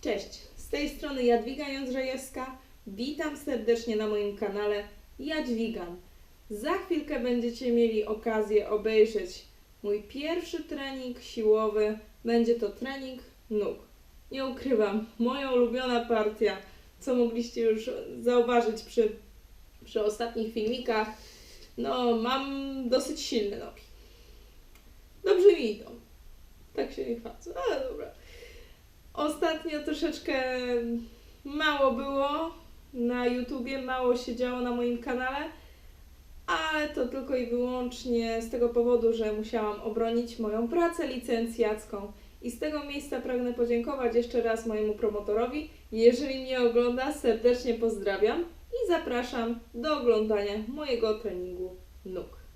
Cześć, z tej strony Jadwiga Jędrzejewska. Witam serdecznie na moim kanale Jadwigan. Za chwilkę będziecie mieli okazję obejrzeć mój pierwszy trening siłowy. Będzie to trening nóg. Nie ukrywam, moja ulubiona partia, co mogliście już zauważyć przy, przy ostatnich filmikach. No, mam dosyć silne nogi. Dobrze mi idą. Tak się nie chwalę, ale dobra. Ostatnio troszeczkę mało było na YouTubie, mało się działo na moim kanale, ale to tylko i wyłącznie z tego powodu, że musiałam obronić moją pracę licencjacką. I z tego miejsca pragnę podziękować jeszcze raz mojemu promotorowi. Jeżeli mnie ogląda, serdecznie pozdrawiam i zapraszam do oglądania mojego treningu nóg.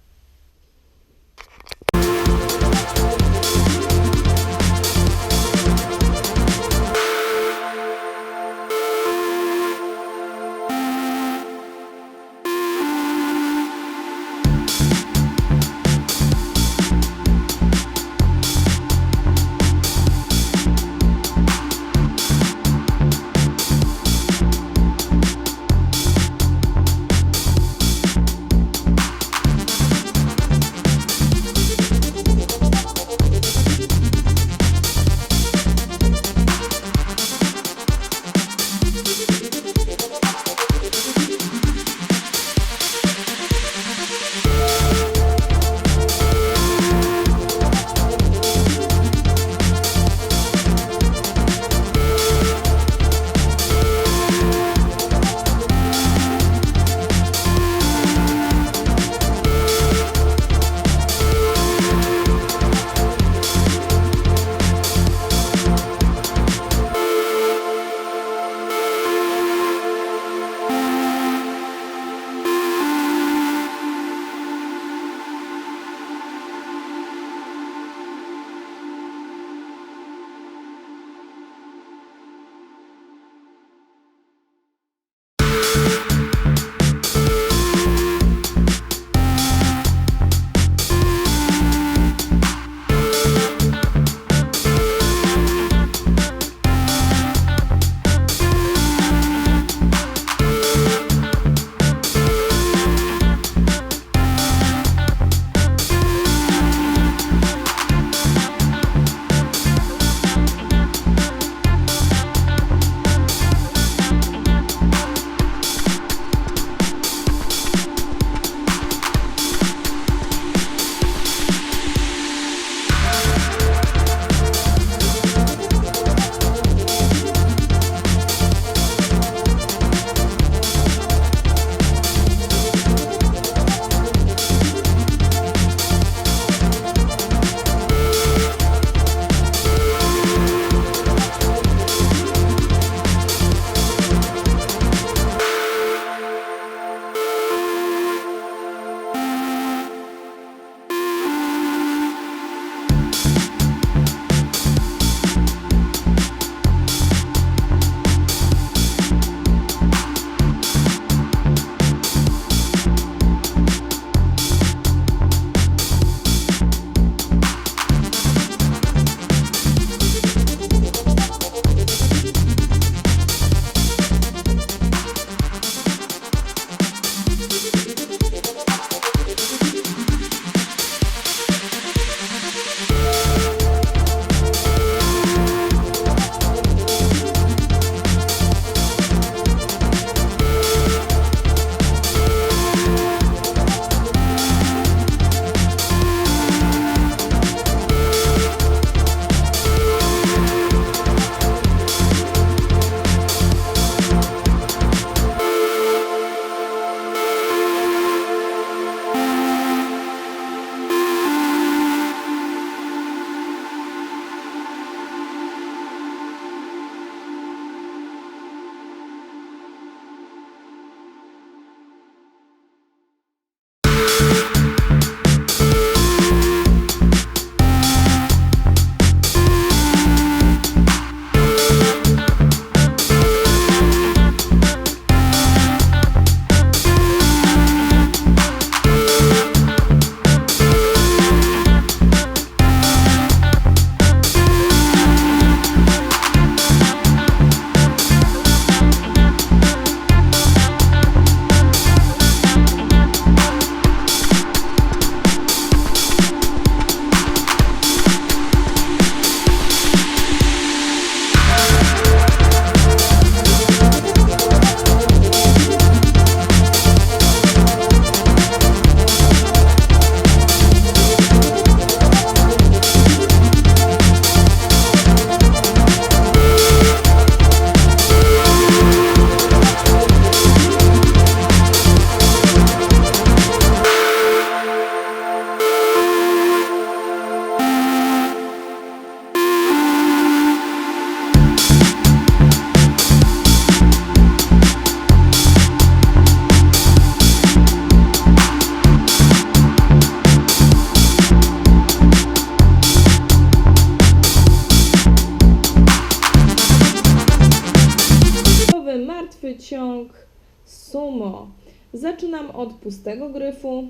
Ciąg sumo. Zaczynam od pustego gryfu.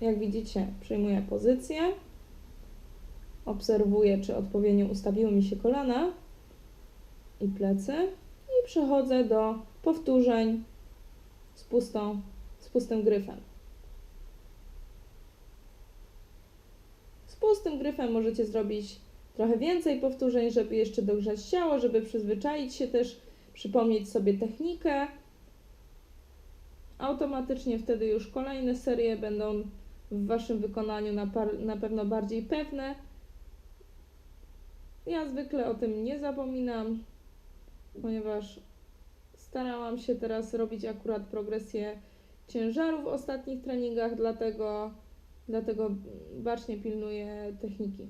Jak widzicie, przyjmuję pozycję. Obserwuję, czy odpowiednio ustawiły mi się kolana i plecy. I przechodzę do powtórzeń z, pustą, z pustym gryfem. Z pustym gryfem możecie zrobić trochę więcej powtórzeń, żeby jeszcze dogrzać ciało, żeby przyzwyczaić się też, przypomnieć sobie technikę. Automatycznie wtedy już kolejne serie będą w Waszym wykonaniu na, na pewno bardziej pewne. Ja zwykle o tym nie zapominam, ponieważ starałam się teraz robić akurat progresję ciężaru w ostatnich treningach, dlatego, dlatego bacznie pilnuję techniki.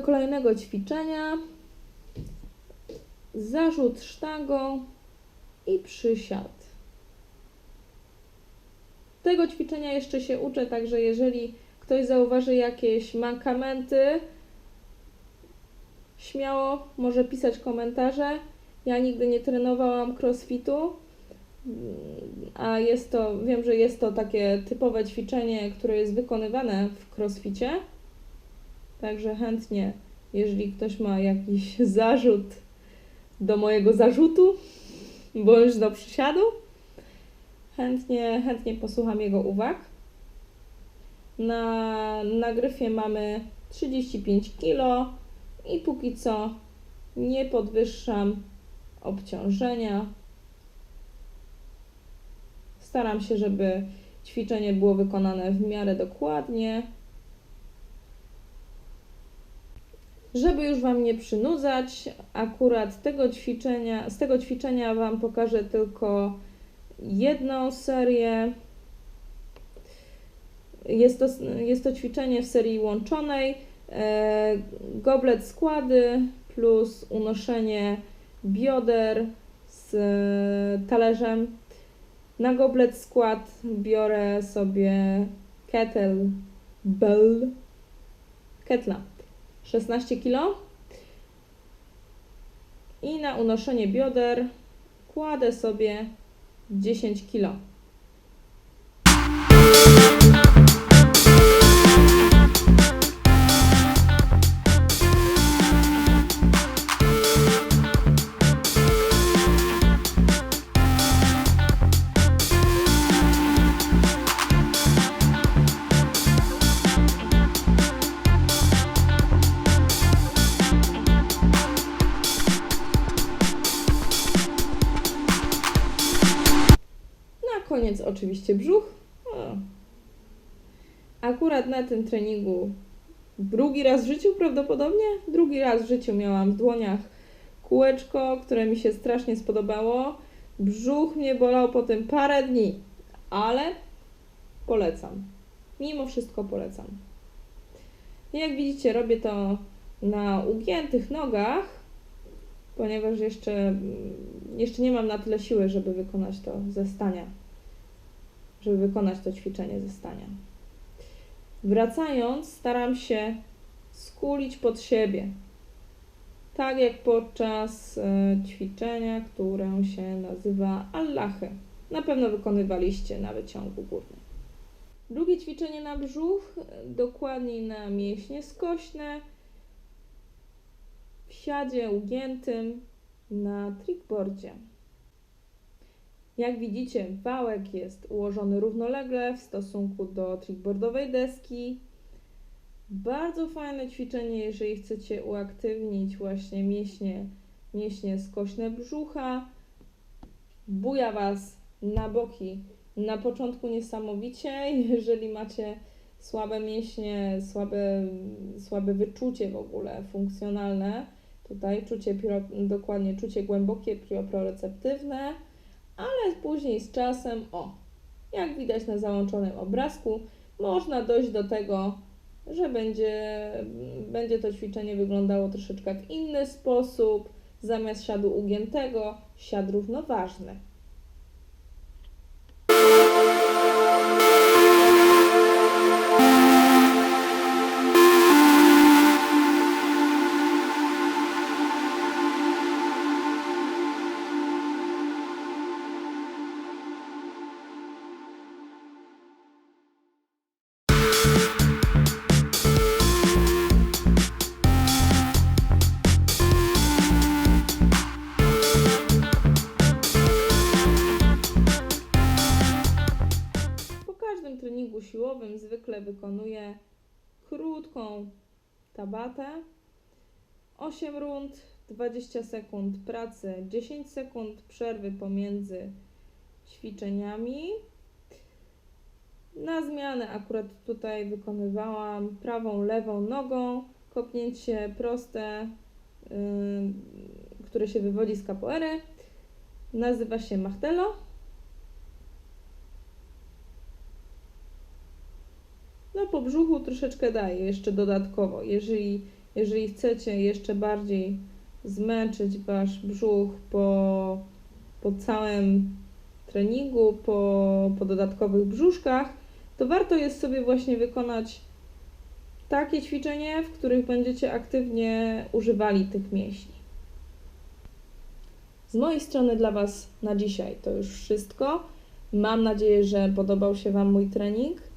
Kolejnego ćwiczenia. Zarzut sztangą i przysiad. Tego ćwiczenia jeszcze się uczę, także jeżeli ktoś zauważy jakieś mankamenty, śmiało może pisać komentarze. Ja nigdy nie trenowałam crossfitu, a jest to, wiem, że jest to takie typowe ćwiczenie, które jest wykonywane w crossficie. Także chętnie, jeżeli ktoś ma jakiś zarzut do mojego zarzutu, bądź do przysiadu, chętnie, chętnie posłucham jego uwag. Na nagrywie mamy 35 kg i póki co nie podwyższam obciążenia. Staram się, żeby ćwiczenie było wykonane w miarę dokładnie. Żeby już Wam nie przynudzać, akurat tego ćwiczenia, z tego ćwiczenia Wam pokażę tylko jedną serię. Jest to, jest to ćwiczenie w serii łączonej. E, goblet składy plus unoszenie bioder z e, talerzem. Na goblet skład biorę sobie kettlebell, ketla 16 kg. I na unoszenie bioder kładę sobie 10 kg. Koniec oczywiście brzuch. O. Akurat na tym treningu drugi raz w życiu prawdopodobnie, drugi raz w życiu miałam w dłoniach kółeczko, które mi się strasznie spodobało. Brzuch mnie bolał po tym parę dni, ale polecam. Mimo wszystko polecam. Jak widzicie, robię to na ugiętych nogach, ponieważ jeszcze, mm, jeszcze nie mam na tyle siły, żeby wykonać to ze stania. Żeby wykonać to ćwiczenie ze stania. Wracając, staram się skulić pod siebie. Tak jak podczas e, ćwiczenia, które się nazywa Allahy. Na pewno wykonywaliście na wyciągu górnym. Drugie ćwiczenie na brzuch, dokładniej na mięśnie skośne, w siadzie ugiętym na trickboardzie. Jak widzicie, wałek jest ułożony równolegle w stosunku do trickboardowej deski. Bardzo fajne ćwiczenie, jeżeli chcecie uaktywnić właśnie mięśnie, mięśnie skośne brzucha. Buja Was na boki na początku niesamowicie, jeżeli macie słabe mięśnie, słabe, słabe wyczucie w ogóle funkcjonalne. Tutaj czucie, dokładnie czucie głębokie, proprioceptywne, ale później z czasem, o, jak widać na załączonym obrazku, można dojść do tego, że będzie, będzie to ćwiczenie wyglądało troszeczkę w inny sposób. Zamiast siadu ugiętego, siad równoważny. Treningu siłowym zwykle wykonuję krótką tabatę. 8 rund, 20 sekund pracy, 10 sekund przerwy pomiędzy ćwiczeniami. Na zmianę akurat tutaj wykonywałam prawą, lewą nogą, kopnięcie proste, yy, które się wywodzi z capoeiry. Nazywa się Machtelo. Po brzuchu troszeczkę daję jeszcze dodatkowo. Jeżeli, jeżeli chcecie jeszcze bardziej zmęczyć Wasz brzuch po, po całym treningu, po, po dodatkowych brzuszkach, to warto jest sobie właśnie wykonać takie ćwiczenie, w których będziecie aktywnie używali tych mięśni. Z mojej strony dla Was na dzisiaj to już wszystko. Mam nadzieję, że podobał się Wam mój trening.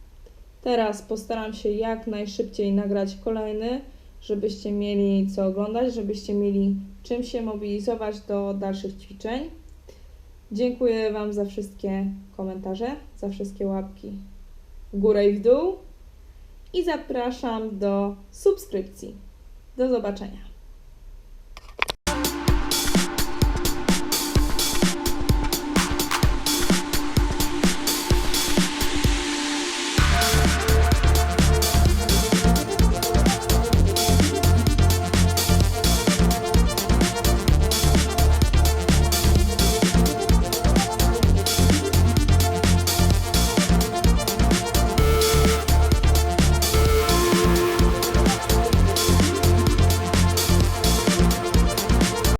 Teraz postaram się jak najszybciej nagrać kolejny, żebyście mieli co oglądać, żebyście mieli czym się mobilizować do dalszych ćwiczeń. Dziękuję Wam za wszystkie komentarze, za wszystkie łapki w górę i w dół i zapraszam do subskrypcji. Do zobaczenia.